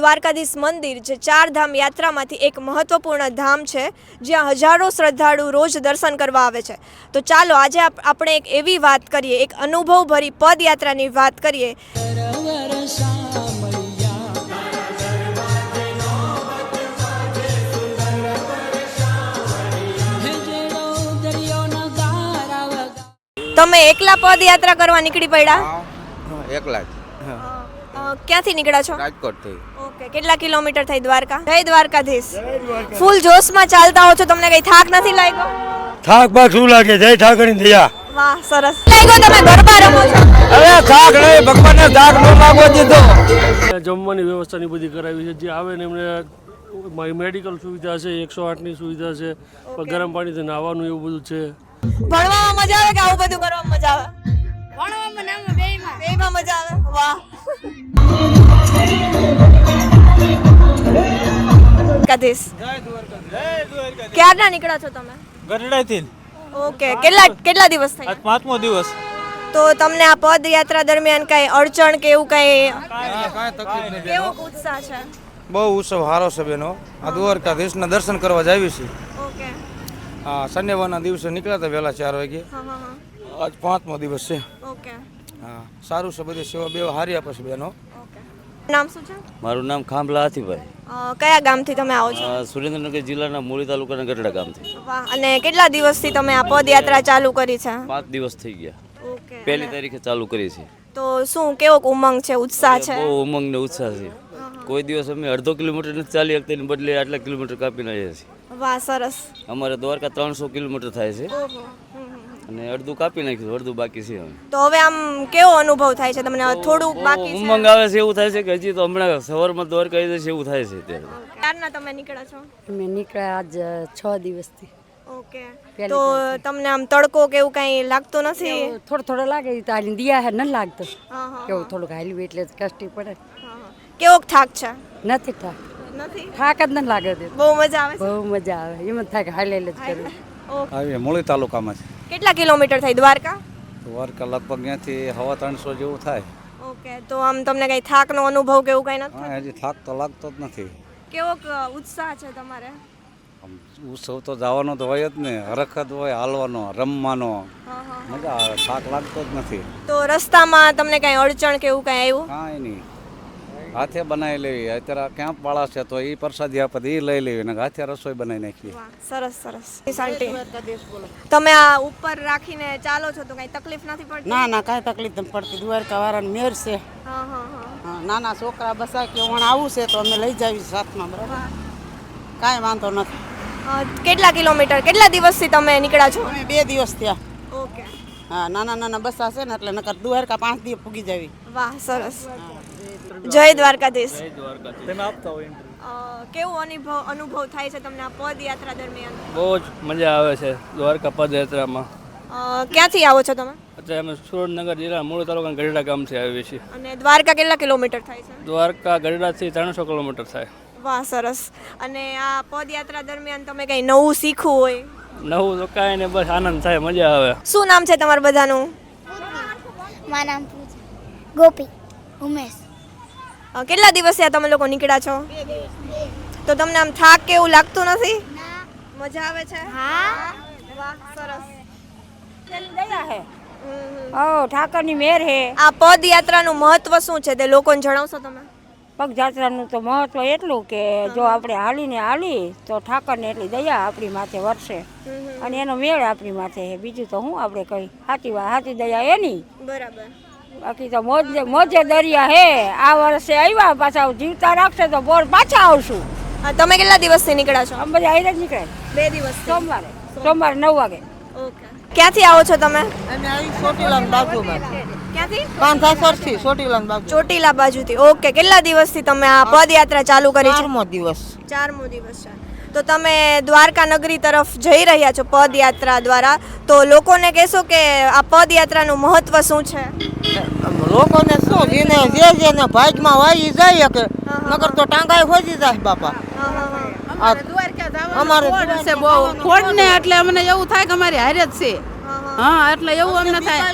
દ્વારકાધીશ મંદિર જે ચાર ધામ યાત્રામાંથી એક મહત્વપૂર્ણ ધામ છે જ્યાં હજારો શ્રદ્ધાળુ રોજ દર્શન કરવા આવે છે. તો ચાલો આજે આપણે એક એવી વાત કરીએ એક અનુભવભરી પદયાત્રાની વાત કરીએ. તમે એકલા પદયાત્રા કરવા નીકળી પડ્યા? એકલા જ. ક્યાંથી નીકળ્યા છો? રાજકોટથી. ઓકે કેટલા કિલોમીટર થઈ દ્વારકા? જય દ્વારકાધીશ. ફૂલ જોશમાં ચાલતા હો છો તમને કઈ થાક નથી લાગ્યો? થાક બાક શું લાગે? જય ઠાકરની દયા. વાહ સરસ. લાગ્યો તમે? ગરબા રમો છો? અરે થાક નહીં ભગવાનને થાક ન લાગવો દીધો. જમવાની વ્યવસ્થાની બધી કરાવી છે. જે આવે ને એમને મેડિકલ સુવિધા છે એકસો આઠની સુવિધા છે. ગરમ પાણીથી નાહવાનું એવું બધું છે. ભણવામાં મજા આવે કે આવું બધું કરવામાં મજા આવે? ભણવામાં મજા આવે? વાહ. દ્વારકાધીશ. ક્યારના નીકળ્યા છો તમે? ગઢડાથી. ઓકે કેટલા કેટલા દિવસ થયા? પાંચમો દિવસ. તો તમને આ પદયાત્રા દરમિયાન કઈ અડચણ કે એવું કઈ કેવો ઉત્સાહ છે? બહુ ઉત્સવ હારો છે બેનો. આ દ્વારકાધીશના દર્શન કરવા જાવી છે ઓકે. હા શનિવારના દિવસે નીકળ્યા હતા વહેલા ચાર વાગે. હા હા હા. આજ પાંચમો દિવસ છે. ઓકે. હા સારું છે બધી સેવા બેવા હારી આપે છે બેનો. નામ શું છે? મારું નામ ખાંભલા હાથીભાઈ. કયા ગામથી તમે આવો છો? સુરેન્દ્રનગર જિલ્લાના મૂળી તાલુકાના ગઢડા ગામથી. વાહ અને કેટલા દિવસથી તમે આ પદયાત્રા ચાલુ કરી છે? પાંચ દિવસ થઈ ગયા. ઓકે પહેલી તારીખે ચાલુ કરી છે. તો શું કેવો ઉમંગ છે ઉત્સાહ છે? બહુ ઉમંગ ને ઉત્સાહ છે. કોઈ દિવસ અમે અડધો કિલોમીટર નથી ચાલી શકતા બદલે આટલા કિલોમીટર કાપીને આવીએ છીએ. વાહ સરસ. અમારે દ્વારકા ત્રણસો કિલોમીટર થાય છે. અને અડધું કાપી નાખ્યું અડધું બાકી છે હવે. તો હવે આમ કેવો અનુભવ થાય છે? તમને થોડું બાકી છે? ઉમંગ આવે છે એવું થાય છે કે હજી તો હમણાં સવારમાં દ્વારકા આવી જશે એવું થાય છે ત્યારે ક્યારના તમે નીકળ્યા છો? અમે નીકળ્યા આજ છ દિવસથી. ઓકે. તો તમને આમ તડકો કે એવું કઈ લાગતો નથી? થોડો થોડો લાગે તો હાલી દિયા હે ન લાગતો. હા, હા, કેવું થોડુંક હાલ્યું એટલે કષ્ટી પડે. કેવો થાક છે? નથી થાક. નથી? થાક જ ન લાગે બહુ મજા આવે બહુ મજા આવે. એમ જ થાય કે હાલે જ ઓકે. આવી મોળી તાલુકામાં છે. કેટલા કિલોમીટર થાય દ્વારકા? દ્વારકા લગભગ ત્યાંથી હવા ત્રણસો જેવું થાય. ઓકે તો આમ તમને કઈ થાકનો અનુભવ કે એવું કઈ નથી? હજી થાક તો લાગતો જ નથી. કેવો ઉત્સાહ છે તમારે? ઉત્સવ તો જવાનો તો હોય જ ને હરખત હોય હાલવાનો રમવાનો. મજા આવે થાક લાગતો જ નથી. તો રસ્તામાં તમને કઈ અડચણ કે એવું કઈ આવ્યું? કાંઈ નહીં. હાથે બનાવી લેવી. અત્યારે ક્યાં વાળા છે તો એ પ્રસાદી આપે એ લઈ લેવી. ને હાથે રસોઈ બનાવી નાખીએ. સરસ સરસ. તમે આ ઉપર રાખીને ચાલો છો તો કઈ તકલીફ નથી પડતી? ના ના કાંઈ તકલીફ નથી પડતી. દ્વારકા વાળાની મેર છે. હા હા હા. હા, નાના છોકરા બસા કે ઓણ આવું છે તો અમે લઈ જાવી સાથમાં બરાબર? કાંઈ વાંધો નથી. કેટલા કિલોમીટર કેટલા દિવસથી તમે નીકળ્યા છો? અમે બે દિવસ થયા. ઓકે. હા નાના નાના બસા છે ને એટલે નકર દ્વારકા પાંચ દિવસ પૂગી જાવી. વાહ સરસ. જય દ્વારકાધીશ. તમે આપતા હોય કેવો અનુભવ અનુભવ થાય છે તમને આ પદયાત્રા દરમિયાન? બહુ જ મજા આવે છે દ્વારકા પદયાત્રામાં. ક્યાંથી આવો છો તમે? અત્યારે અમે સુરેન્દ્રનગર જિલ્લા મૂળ તાલુકા ગઢડા ગામથી આવીએ છીએ. અને દ્વારકા કેટલા કિલોમીટર થાય છે? દ્વારકા ગઢડાથી ત્રણસો કિલોમીટર થાય. વાહ સરસ. અને આ પદયાત્રા દરમિયાન તમે કઈ નવું શીખવું હોય? નવું તો કાંઈ ને બસ આનંદ થાય મજા આવે. શું નામ છે તમારું બધાનું? મારું નામ પૂજા. ગોપી. ઉમેશ. કેટલા દિવસ થયા તમે લોકો નીકળ્યા છો? તો તમને આમ થાક કે એવું લાગતું નથી? મજા આવે છે? હા. વાહ સરસ. ઓ ઠાકરની મેર હે. આ પદયાત્રાનું મહત્વ શું છે તે લોકોને જણાવશો તમે? પગયાત્રાનું તો મહત્વ એટલું કે જો આપણે હાલીને હાલી તો ઠાકરને એટલી દયા આપણી માથે વરસે. અને એનો મેળ આપણી માથે હે. બીજું તો હું આપણે કહી સાચી વાત સાચી દયા એની. બરાબર. બાકી તો મોજ મોજે દરિયા હે. આ વર્ષે આવ્યા પાછા જીવતા રાખશે તો બોર પાછા આવશું. તમે કેટલા દિવસથી નીકળ્યા છો? બધા આઈને જ નીકળે. બે દિવસ સોમવારે. સોમવારે નવ વાગે. ક્યાંથી આવો છો તમે? અમે આવી ચોટીલાન બાજુમાં. ક્યાંથી? પાંથાસરથી ચોટીલાન બાજુ ચોટીલા બાજુથી. ઓકે કેટલા દિવસથી તમે આ પદયાત્રા ચાલુ કરી છે? ચારમો દિવસ. ચારમો દિવસ છે તો તમે દ્વારકા નગરી તરફ જઈ રહ્યા છો પદયાત્રા દ્વારા. તો લોકોને કહેશો કે આ પદયાત્રાનું મહત્વ શું છે? લોકોને શું જેને જે જેને ભાગમાં એ જાય કે નગર તો ટાંગાય ખોજી જાય બાપા. આ અમારે છે બહુ. ને એટલે અમને એવું થાય કે અમારી હારે જ છે. હા એટલે એવું અમને થાય.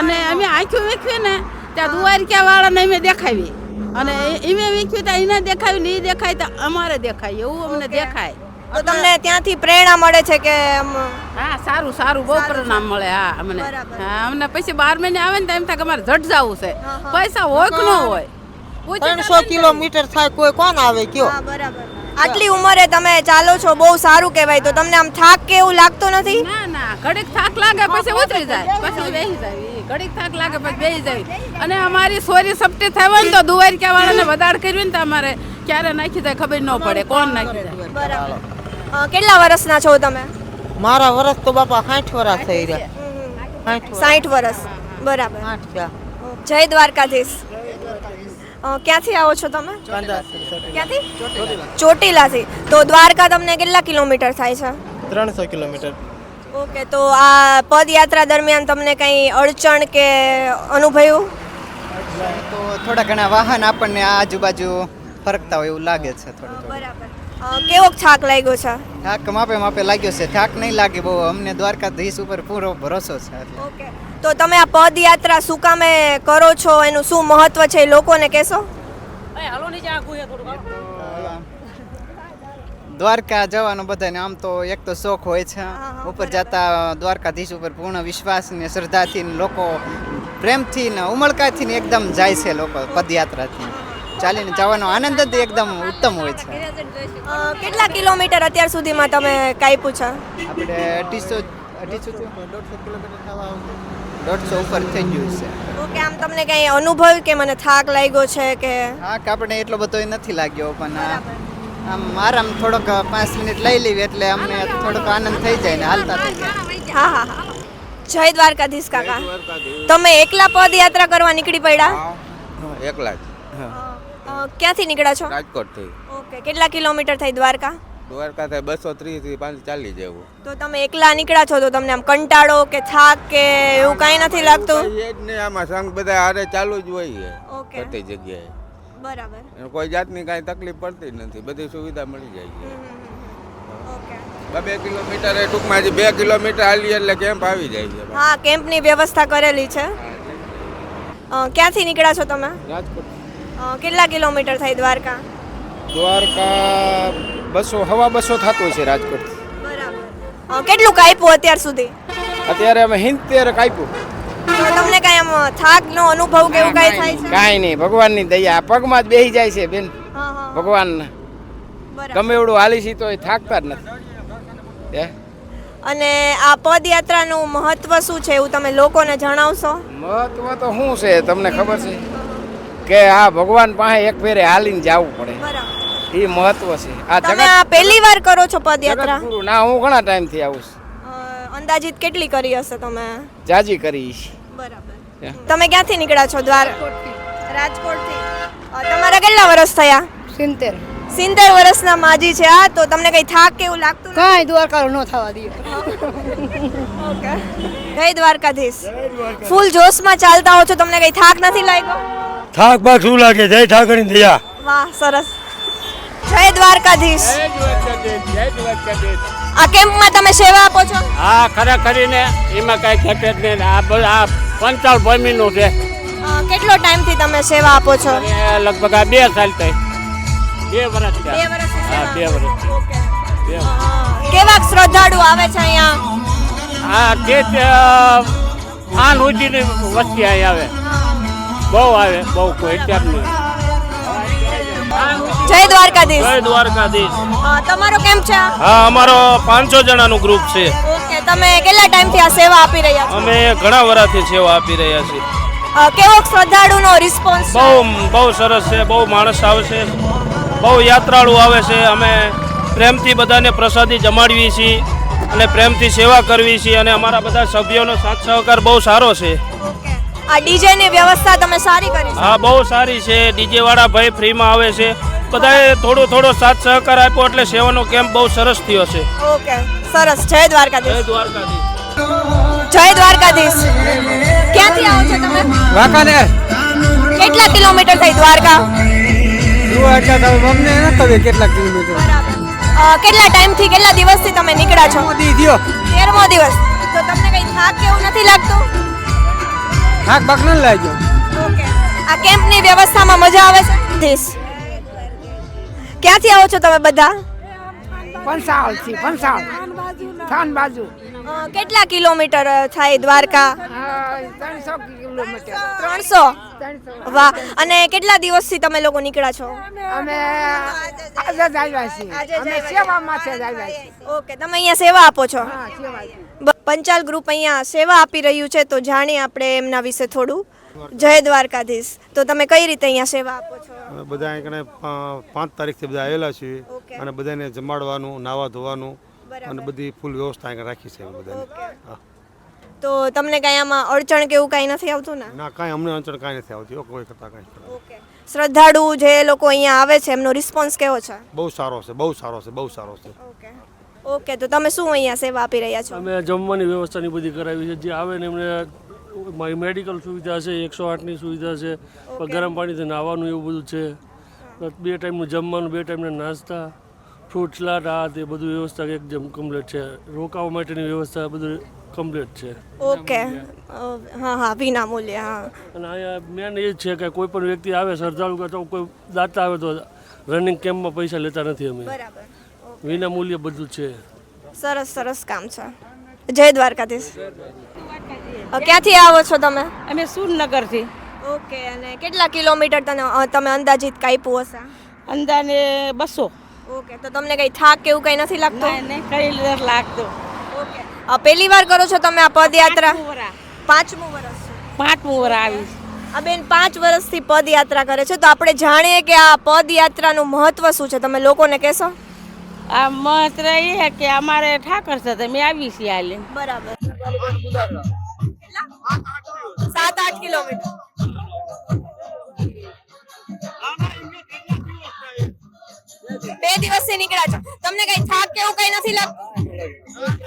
અને અમે આંખ્યું વીખવી ને ત્યાં દ્વારકા વાળાને અમે દેખાવી અને એમે વીખ્યું તો એને દેખાયું ને એ દેખાય તો અમારે દેખાય એવું અમને દેખાય. તો તમને ત્યાંથી પ્રેરણા મળે છે કે હા સારું સારું બહુ પ્રેરણા મળે હા અમને. હા અમને પછી બાર મહિને આવે ને તો એમ થાય કે અમારે જટ જવું છે. પૈસા હોય કે ન હોય? ત્રણસો કિલોમીટર થાય કોઈ કોણ આવે કયો? બરાબર. આટલી ઉંમરે તમે ચાલો છો બહુ સારું કહેવાય તો તમને આમ થાક કે એવું લાગતો નથી? ના ના ઘડીક થાક લાગે પછી ઉતરી જાય પછી બેસી જાય. ઈ ઘડીક થાક લાગે પછી બેસી જાય. અને અમારી સોરી સપટી થાય હોય ને તો દુવારિકા વાળાને વધાર કર્યું ને તો અમારે ક્યારે નાખી જાય ખબર ન પડે. કોણ નાખી જાય બરાબર. કેટલા વર્ષના છો તમે? મારા વરસ તો બાપા સાઠ વર્ષ થઈ રહ્યા. સાઠ વર્ષ બરાબર. જય દ્વારકાધીશ. ક્યાંથી આવો છો તમે? ક્યાંથી? ચોટીલાથી. તો દ્વારકા તમને કેટલા કિલોમીટર થાય છે? ત્રણસો કિલોમીટર. ઓકે તો આ પદયાત્રા દરમિયાન તમને કંઈ અડચણ કે અનુભવ્યું તો થોડા ઘણા વાહન આપણને આ આજુબાજુ ફરકતા હોય એવું લાગે છે થોડું થોડું. બરાબર. કેવો થાક લાગ્યો છે? થાક માપે માપે લાગ્યો છે. થાક નહીં લાગે બહુ. અમને દ્વારકાધીશ ઉપર પૂરો ભરોસો છે ઓકે. તો તમે આ પદયાત્રા શું કામે કરો છો? એનું શું મહત્વ છે એ લોકોને કહેશો? દ્વારકા જવાનો બધાને આમ તો એક તો શોખ હોય છે. ઉપર જતા દ્વારકાધીશ ઉપર પૂર્ણ વિશ્વાસ ને શ્રદ્ધાથી ને લોકો પ્રેમથી ને ઉમળકાથી ને એકદમ જાય છે લોકો પદયાત્રાથી. ચાલીને જવાનો આનંદ જ એકદમ ઉત્તમ હોય છે. કેટલા કિલોમીટર અત્યાર સુધીમાં તમે કાપ્યું છે? આપણે અઢીસો અઢીસો દોઢસો કિલોમીટર દોઢસો ઉપર થઈ ગયું છે. ઓકે આમ તમને કઈ અનુભવ કે મને થાક લાગ્યો છે કે? થાક આપણે એટલો બધો નથી લાગ્યો પણ આમ આરામ થોડોક પાંચ મિનિટ લઈ લેવી એટલે અમને થોડોક આનંદ થઈ જાય ને હાલતા થઈ જાય. હા હા હા. જય દ્વારકાધીશ કાકા. તમે એકલા પદયાત્રા કરવા નીકળી પડ્યા? એકલા જ. ક્યાંથી નીકળ્યા છો? રાજકોટથી ઓકે કેટલા કિલોમીટર થઈ દ્વારકા? દ્વારકા થાય બસો ત્રીસથી પાંચ ચાલી જેવું. તો તમે એકલા નીકળ્યા છો તો તમને આમ કંટાળો કે થાક કે એવું કાંઈ નથી લાગતું? એ જ ને આમાં સંગ બધા હારે ચાલુ જ હોય ઓકે. બધી જગ્યાએ. બરાબર. કોઈ જાતની કાંઈ તકલીફ પડતી જ નથી. બધી સુવિધા મળી જાય છે. બે કિલોમીટર ટૂંકમાં બે કિલોમીટર હાલી એટલે કેમ્પ આવી જાય છે. હા કેમ્પની વ્યવસ્થા કરેલી છે. ક્યાંથી નીકળ્યા છો તમે? રાજકોટ. કેટલા કિલોમીટર થાય દ્વારકા? દ્વારકા બસો હવા બસો થતું છે રાજકોટ. બરાબર. કેટલું કાપ્યું અત્યાર સુધી? અત્યારે અમે હિંતેર કાપ્યું. તમને આમ થાકનો અનુભવ કે એવું કાંઈ થાય છે? કાંઈ નહીં ભગવાનની દયા. પગમાં જ બેસી જાય છે બેન. હા ગમે એવડું હાલી છે તો એ થાકતા જ નથી. હે? અને આ પદયાત્રાનું મહત્વ શું છે એવું તમે લોકોને જણાવશો? મહત્વ તો શું છે? તમને ખબર છે? કે આ ભગવાન પાસે એક ફેરે હાલીને જવું પડે. એ મહત્વ છે. આ તમે આ પહેલી વાર કરો છો પદયાત્રા? ના હું ઘણા ટાઈમથી આવું છું. અંદાજિત કેટલી કરી હશે તમે? જાજી કરી બરાબર. તમે ક્યાંથી નીકળ્યા છો દ્વાર? રાજકોટથી. તમારા કેટલા વર્ષ થયા? સિત્તેર. સિત્તેર વર્ષના માજી છે આ તો તમને કઈ થાક કેવું લાગતું? કાંઈ દ્વારકાનું ન થવા દઈએ. ઓકે. જય દ્વારકાધીશ. ફૂલ જોશમાં ચાલતા હો છો તમને કઈ થાક નથી લાગ્યો? થાક બાક શું લાગે? જય ઠાકરની દયા. વાહ સરસ. જય દ્વારકાધીશ. આ કેમ્પમાં તમે સેવા આપો છો? હા ખરા કરીને એમાં કઈ ઘટે જ નહીં. આ આ પંચાળ ભૂમિનું છે. કેટલો ટાઈમથી તમે સેવા આપો છો? લગભગ આ બે સાલ થઈ. બે વર્ષ બે વર્ષ હા બે વર્ષ કેવા શ્રદ્ધાળુ આવે છે અહીંયા? હા તે જ, આન ઉજીની વસ્તી અહીં આવે. બહુ આવે બહુ કોઈ અત્યાર નહીં. જય દ્વારકાધીશ. જય દ્વારકાધીશ. તમારો કેમ છે? હા અમારો પાંચસો જણાનું ગ્રુપ છે. ઓકે તમે કેટલા ટાઈમથી આ સેવા આપી રહ્યા છો? અમે ઘણા વર્ષથી સેવા આપી રહ્યા છીએ. કેવો શ્રદ્ધાળુનો રિસ્પોન્સ બહુ બહુ સરસ છે બહુ માણસ આવે છે બહુ યાત્રાળુ આવે છે. અમે પ્રેમથી બધાને પ્રસાદી જમાડવી છીએ અને પ્રેમથી સેવા કરવી છીએ અને અમારા બધા સભ્યોનો સાથ સહકાર બહુ સારો છે. આ ડીજે ની વ્યવસ્થા તમે સારી કરી છે. હા બહુ સારી છે. ડીજે વાળા ભાઈ ફ્રીમાં આવે છે. બધાએ થોડો થોડો સાથ સહકાર આપ્યો એટલે સેવાનો કેમ્પ બહુ સરસ થયો છે. ઓકે સરસ. જય જય દ્વારકાધીશ. જય દ્વારકાધીશ. ક્યાંથી આવો છો તમે? વાંકાને કેટલા કિલોમીટર થઈ દ્વારકા? દ્વારકા તો અમને ન ખબર કેટલા કિલોમીટર. કેટલા ટાઈમથી કેટલા દિવસથી તમે નીકળ્યા છો? મોદી થયો. તેરમો દિવસ. તો તમને કઈ થાક કેવું નથી લાગતું? થાક બાક ન લાગ્યો ઓકે. આ કેમ્પની વ્યવસ્થામાં મજા આવે છે? ધીસ ક્યાંથી આવો છો તમે બધા? પંસાળથી પંસાળ થાન બાજુ કેટલા કિલોમીટર થાય દ્વારકા? ત્રણસો કિલોમીટર. ત્રણસો? વાહ. અને કેટલા દિવસથી તમે લોકો નીકળ્યા છો? અમે આજે જ આવ્યા છીએ. અમે સેવામાં છે જ આવ્યા છીએ. ઓકે. તમે અહીંયા સેવા આપો છો? હા સેવા પંચાલ ગ્રુપ અહીંયા સેવા આપી રહ્યું છે તો જાણીએ આપણે એમના વિશે થોડું. જય દ્વારકાધીશ. તો તમે કઈ રીતે અહીંયા સેવા આપો છો? બધા અહીંયા પાંચ તારીખથી બધા આવેલા છીએ અને બધાને જમાડવાનું નાવા ધોવાનું અને બધી ફૂલ વ્યવસ્થા અહીંયા રાખી છે હા. તો તમને કાંઈ આમાં અડચણ કે એવું કાંઈ નથી આવતું ને? ના કાંઈ અમને અડચણ કાંઈ નથી આવતી કોઈ કરતા કાંઈ ઓકે. શ્રદ્ધાળુ જે લોકો અહીંયા આવે છે એમનો રિસ્પોન્સ કેવો છે? બહુ સારો છે બહુ સારો છે બહુ સારો છે. ઓકે. ઓકે તો તમે શું અહીંયા સેવા આપી રહ્યા છો? અમે જમવાની વ્યવસ્થાની બધી કરાવી છે. જે આવે ને એમને મારી મેડિકલ સુવિધા છે એકસો આઠની સુવિધા છે. ગરમ પાણીથી નાહવાનું એવું બધું છે. બે ટાઈમનું જમવાનું બે ટાઈમના નાસ્તા ફ્રૂટ સલાડ આ તે બધું વ્યવસ્થા એકદમ કમ્પ્લીટ છે. રોકાવા માટેની વ્યવસ્થા બધું કમ્પ્લીટ છે. ઓકે. હા હા વિના મૂલ્ય હા. અને અહીંયા મેન એ જ છે કે કોઈ પણ વ્યક્તિ આવે શ્રદ્ધાળુ કરતા કોઈ દાતા આવે તો રનિંગ કેમ્પમાં પૈસા લેતા નથી અમે. બરાબર. વિના મૂલ્ય બધું છે. સરસ સરસ કામ છે. જય દ્વારકાધીશ. ક્યાંથી આવો છો તમે? અમે સુરનગરથી. ઓકે અને કેટલા કિલોમીટર તને તમે અંદાજિત કાપ્યું હશે? અંદાજે બસો. ઓકે તો તમને કઈ થાક કે એવું કઈ નથી લાગતું? કઈ લાગતો. ઓકે. પહેલી વાર કરો છો તમે આ પદયાત્રા? પાંચમું વર્ષ છે. પાંચમું વર્ષ આવી. આ બેન પાંચ વર્ષથી પદયાત્રા કરે છે તો આપણે જાણીએ કે આ પદયાત્રાનું મહત્વ શું છે. તમે લોકોને કહેશો? આ માત્ર એ કે અમારે ઠાકર છે તમે આવી છીએ હાલે. બરાબર. સાત આઠ કિલોમીટર. બે દિવસથી નીકળ્યા છો. તમને કઈ થાક કે એવું કઈ નથી લાગતું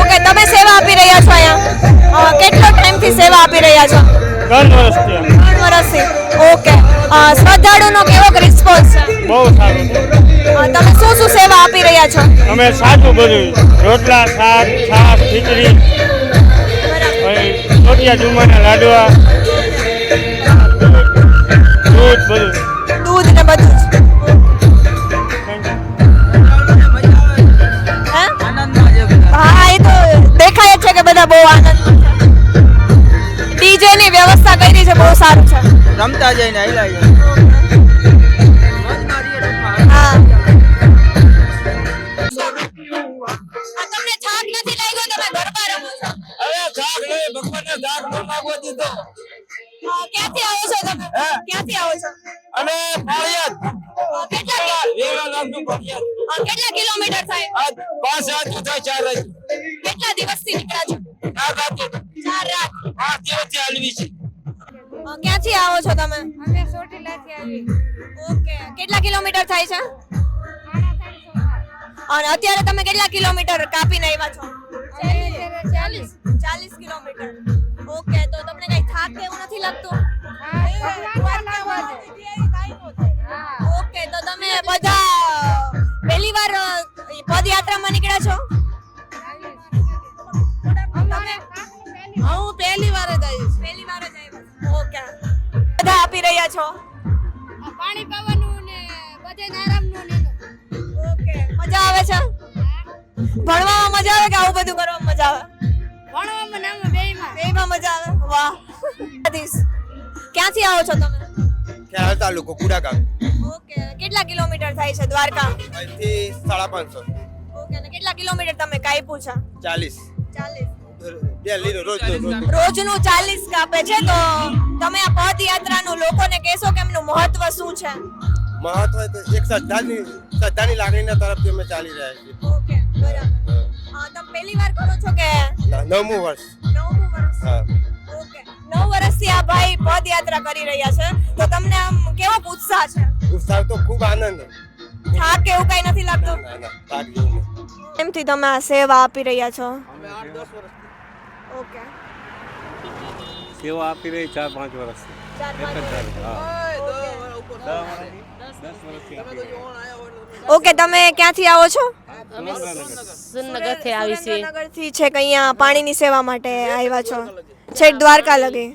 ઓકે તમે સેવા આપી રહ્યા છો અહીંયા? અ, કેટલો ટાઈમથી સેવા આપી રહ્યા છો? ત્રણ વર્ષથી વર્ષથી ઓકે શ્રદ્ધાળુનો કેવો રિસ્પોન્સ છે બહુ સારું તમે શું શું સેવા આપી રહ્યા છો? અમે સાચું બધું. રોટલા શાક છાશ ખીચડી રોટિયા ચૂરમાના લાડવા દૂધ બધું. દૂધ ને બધું હા? એ તો દેખાય છે કે બધા બહુ આનંદ વ્યવસ્થા છે બહુ સારું છે. રમતા જઈને આયલા હા આ તમને થાક નથી લાગ્યો તમે ગરબા રમો છો? અ, ક્યાંથી આવો છો તમે? ક્યાંથી આવો છો? અને અ, કેટલા કિલોમીટર થાય? પાંચ થાય ચાર કેટલા દિવસથી નીકળ્યા છો? ચાર રાત. ચાર રાત. પાંચ દિવસથી હાલવી છે. ક્યાંથી આવો છો તમે? અમે ચોટીલાથી આવી. ઓકે. કેટલા કિલોમીટર થાય છે? અને અત્યારે તમે કેટલા કિલોમીટર કાપીને આવ્યા છો? ચાલીસ. ચાલીસ કિલોમીટર. ઓકે તો તમને કઈ થાક કે એવું નથી લાગતું? ઓકે તો તમે બધા પહેલી વાર પદયાત્રામાં નીકળ્યા છો? હું પહેલી વાર જ આવીશ આપી રહ્યા છો? પાણી પાવાનું ને બધે આરામનું ને ઓકે મજા આવે છે? ભણવામાં મજા આવે કે આવું બધું કરવામાં મજા આવે? ભણવામાં નામ બેયમાં. બેયમાં મજા આવે? વાહ. આદિશ. ક્યાંથી આવો છો તમે? ખેરાલ તાલુકો કુડા ગામ ઓકે કેટલા કિલોમીટર થાય છે દ્વારકા? અહીંથી સાડા પાંચસો. ઓકે અને કેટલા કિલોમીટર તમે કાપ્યું છે? ચાલીસ. ચાલીસ. ડેલી રોજ રોજ રોજનું ચાલીસ કાપે છે તો તમે આ પદયાત્રાનું લોકોને કહેશો કે એમનું મહત્વ શું છે? મહત્વ એક શ્રદ્ધાની શ્રદ્ધાની લાગણીના તરફથી અમે ચાલી રહ્યા છીએ. ઓકે બરાબર. તમે પહેલી વાર કરો છો કે? નવમું વર્ષ. નવમું વર્ષ? હા. ઓકે. નવ વર્ષથી આ ભાઈ પદયાત્રા કરી રહ્યા છે. તો તમને આમ કેવો ઉત્સાહ છે? ઉત્સાહ તો ખૂબ આનંદ. થાક કે એવું કઈ નથી લાગતું? એમથી તમે આ સેવા આપી રહ્યા છો? ઓકે. સેવા આપી રહી ચાર પાંચ વર્ષથી. વર્ષ. ઓકે. ઓકે તમે ક્યાંથી આવો છો? અમે સુરનગરથી આવી છીએ. થી છે કે અહીંયા પાણીની સેવા માટે આવ્યા છો? છેક દ્વારકા લગી.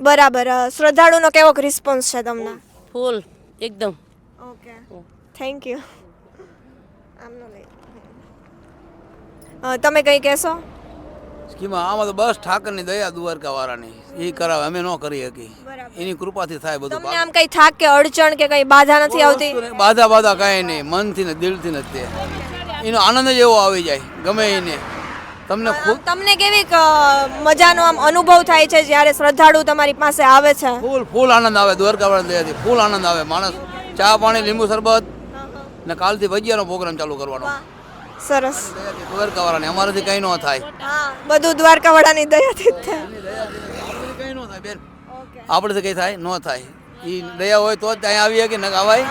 બરાબર. શ્રદ્ધાળુનો કેવો રિસ્પોન્સ છે તમને? ફૂલ. એકદમ. ઓકે. થેન્ક યુ તમે કંઈ કહેશો? સ્કીમમાં આમાં તો બસ ઠાકરની દયા દ્વારકા વાળાની એ કરાવે અમે ન કરી શકી એની કૃપાથી થાય બધું તમને આમ કઈ થાક કે અડચણ કે કઈ બાધા નથી આવતી? બાધા બાધા કાંઈ નહીં મનથી ને દિલથી ને તે. એનો આનંદ જ એવો આવી જાય ગમે એને. તમને ખૂબ તમને કેવી મજાનો આમ અનુભવ થાય છે જ્યારે શ્રદ્ધાળુ તમારી પાસે આવે છે? ફૂલ ફૂલ આનંદ આવે દ્વારકા વાળા દયાથી ફૂલ આનંદ આવે. માણસ ચા પાણી લીંબુ શરબત ને કાલથી ભજીયાનો પ્રોગ્રામ ચાલુ કરવાનો. સરસ. દ્વારકાવાળાને દ્વારકા અમારાથી કંઈ ન થાય. બધું દ્વારકાવાળાની દયાથી જ થાય. કંઈ ન થાય બેન. આપણેથી કંઈ થાય ન થાય. એ દયા હોય તો જ ત્યાં આવીએ કે ન આવાય?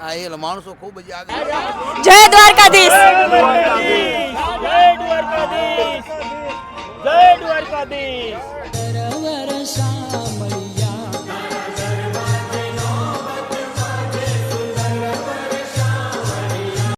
હા. એ એટલે માણસો ખૂબ જ આગળ. જય દ્વારકાધીશ. જય દ્વારકાધીશ. જય દ્વારકાધીશ.